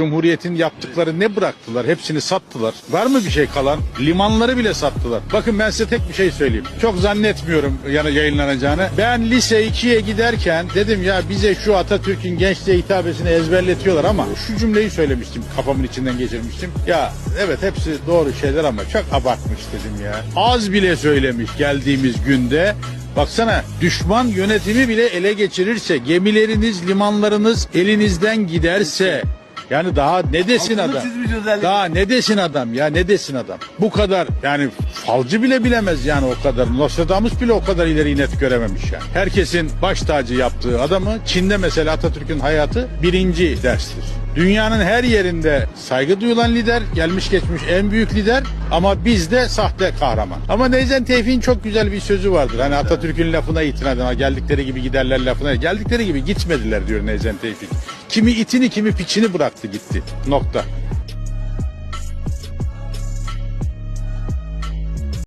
Cumhuriyetin yaptıkları ne bıraktılar? Hepsini sattılar. Var mı bir şey kalan? Limanları bile sattılar. Bakın ben size tek bir şey söyleyeyim. Çok zannetmiyorum yani yayınlanacağını. Ben lise 2'ye giderken dedim ya bize şu Atatürk'ün gençliğe hitabesini ezberletiyorlar ama şu cümleyi söylemiştim. Kafamın içinden geçirmiştim. Ya evet hepsi doğru şeyler ama çok abartmış dedim ya. Az bile söylemiş geldiğimiz günde. Baksana düşman yönetimi bile ele geçirirse, gemileriniz, limanlarınız elinizden giderse yani daha ne desin Altını adam? çizmiş özellikle. Daha ne desin adam ya ne desin adam? Bu kadar yani falcı bile bilemez yani o kadar. Nostradamus bile o kadar ileri net görememiş yani. Herkesin baş tacı yaptığı adamı Çin'de mesela Atatürk'ün hayatı birinci derstir. Dünyanın her yerinde saygı duyulan lider, gelmiş geçmiş en büyük lider ama bizde sahte kahraman. Ama Neyzen Tevfik'in çok güzel bir sözü vardır. Hani Atatürk'ün lafına itinaden "Ha, geldikleri gibi giderler lafına. Geldikleri gibi gitmediler diyor Neyzen Tevfik. Kimi itini kimi piçini bıraktı gitti. Nokta.